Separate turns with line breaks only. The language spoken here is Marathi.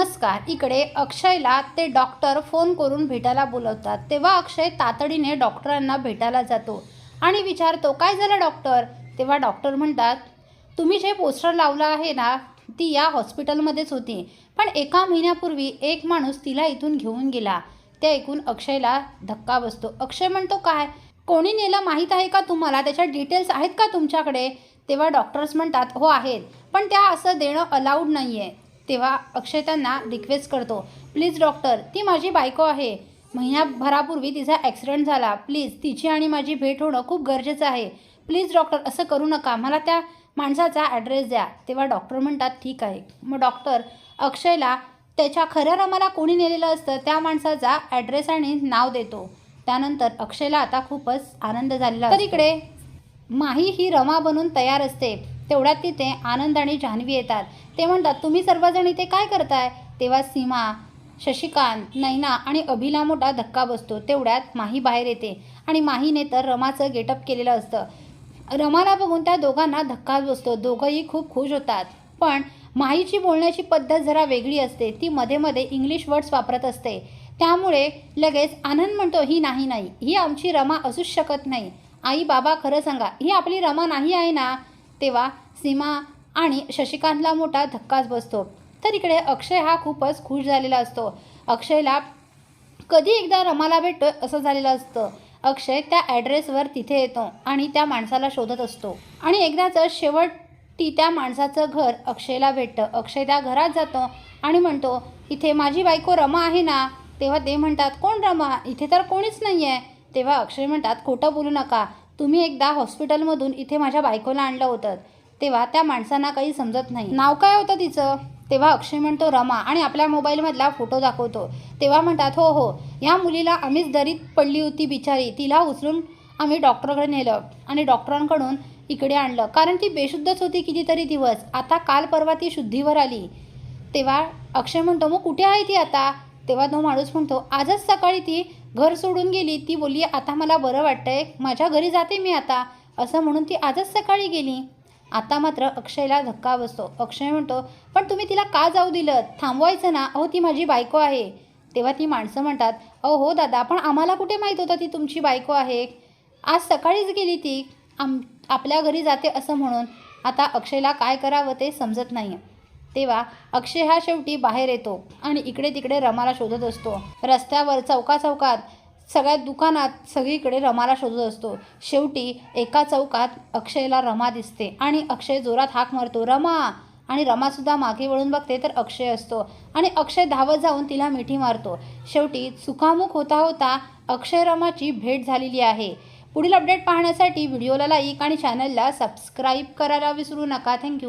नमस्कार. इकडे अक्षयला ते डॉक्टर फोन करून भेटायला बोलवतात. तेव्हा अक्षय तातडीने डॉक्टरांना भेटायला जातो आणि विचारतो काय झालं डॉक्टर तेव्हा डॉक्टर म्हणतात तुम्ही जे पोस्टर लावलं आहे ना ती या हॉस्पिटलमध्येच होती. पण एका महिन्यापूर्वी एक माणूस तिला इथून घेऊन गेला. ते ऐकून अक्षयला धक्का बसतो. अक्षय म्हणतो काय? कोणी नेलं माहीत आहे का तुम्हाला? त्याच्या डिटेल्स आहेत का तुमच्याकडे? तेव्हा डॉक्टर्स म्हणतात हो आहेत. पण त्या असं देणं अलाउड नाही आहे तेव्हा अक्षय त्यांना रिक्वेस्ट करतो प्लीज डॉक्टर ती माझी बायको आहे. महिन्याभरापूर्वी तिचा ॲक्सिडेंट झाला. प्लीज तिची आणि माझी भेट होणं खूप गरजेचं आहे. प्लीज डॉक्टर असं करू नका. मला त्या माणसाचा ॲड्रेस द्या. तेव्हा डॉक्टर म्हणतात ठीक आहे. मग डॉक्टर अक्षयला त्याच्या खऱ्या रमाला कोणी नेलेलं असतं त्या माणसाचा ॲड्रेस आणि नाव देतो. त्यानंतर अक्षयला आता खूपच आनंद झालेला तर इकडे माही ही रमा बनून तयार असते. तेवढ्यात तिथे आनंद आणि जान्हवी येतात. ते म्हणतात तुम्ही सर्वजण इथे काय करताय? तेव्हा सीमा शशिकांत नैना आणि अभिला मोठा धक्का बसतो. तेवढ्यात माही बाहेर येते आणि माहीने तर रमाचं गेटअप केलेलं असतं. रमाला बघून त्या दोघांना धक्काच बसतो. दोघंही खूप खुश होतात. पण माहीची बोलण्याची पद्धत जरा वेगळी असते. ती मध्ये मध्ये इंग्लिश वर्ड्स वापरत असते. त्यामुळे लगेच आनंद म्हणतो ही नाही नाही. ही आमची रमा असूच शकत नाही. आई बाबा खरं सांगा. ही आपली रमा नाही आहे ना? तेव्हा सीमा आणि शशिकांतला मोठा धक्काच बसतो. तर इकडे अक्षय हा खूपच खुश झालेला असतो. अक्षयला कधी एकदा रमाला भेटतो असं झालेलं असतं. अक्षय त्या ॲड्रेसवर तिथे येतो आणि त्या माणसाला शोधत असतो. आणि एकदाचं शेवटी त्या माणसाचं घर अक्षयला भेटतं. अक्षय त्या घरात जातो आणि म्हणतो इथे माझी बायको रमा आहे ना? तेव्हा ते म्हणतात कोण रमा? इथे तर कोणीच नाही आहे तेव्हा अक्षय म्हणतात खोटं बोलू नका. तुम्ही एकदा हॉस्पिटलमधून इथे माझ्या बायकोला आणलं होतं तेव्हा त्या माणसांना काही समजत नाही. नाव काय होतं तिचं? तेव्हा अक्षय म्हणतो रमा. आणि आपल्या मोबाईलमधला फोटो दाखवतो. तेव्हा म्हणतात हो हो. या मुलीला आम्हीच दरीत पडली होती बिचारी. तिला उचलून आम्ही डॉक्टरकडे नेलं आणि डॉक्टरांकडून इकडे आणलं. कारण ती बेशुद्धच होती कितीतरी दिवस. आता काल परवा ती शुद्धीवर आली. तेव्हा अक्षय म्हणतो मग कुठे आहे ती आता? तेव्हा तो माणूस म्हणतो आजच सकाळी ती घर सोडून गेली. ती बोलली आता मला बरं वाटतंय. माझ्या घरी जाते मी आता. असं म्हणून ती आजच सकाळी गेली. आता मात्र अक्षयला धक्का बसतो. अक्षय म्हणतो पण तुम्ही तिला का जाऊ दिलं थांबवायचं ना. अहो ती माझी बायको आहे. तेव्हा ती माणसं म्हणतात अहो हो दादा पण आम्हाला कुठे माहीत होतं ती तुमची बायको आहे? आज सकाळीच गेली ती. आम आपल्या घरी जाते असं म्हणून. आता अक्षयला काय करावं ते समजत नाही तेव्हा अक्षय हा शेवटी बाहेर येतो आणि इकडे तिकडे रमाला शोधत असतो. रस्त्यावर चौका चौकात सगळ्या दुकानात सगळीकडे रमाला शोधत असतो. शेवटी एका चौकात अक्षयला रमा दिसते आणि अक्षय जोरात हाक मारतो रमा! आणि रमासुद्धा मागे वळून बघते तर अक्षय असतो आणि अक्षय धावत जाऊन तिला मिठी मारतो. शेवटी सुखामुख होता होता अक्षय रमाची भेट झालेली आहे. पुढील अपडेट पाहण्यासाठी व्हिडिओला लाईक आणि चॅनलला सबस्क्राईब करायला विसरू नका. थँक्यू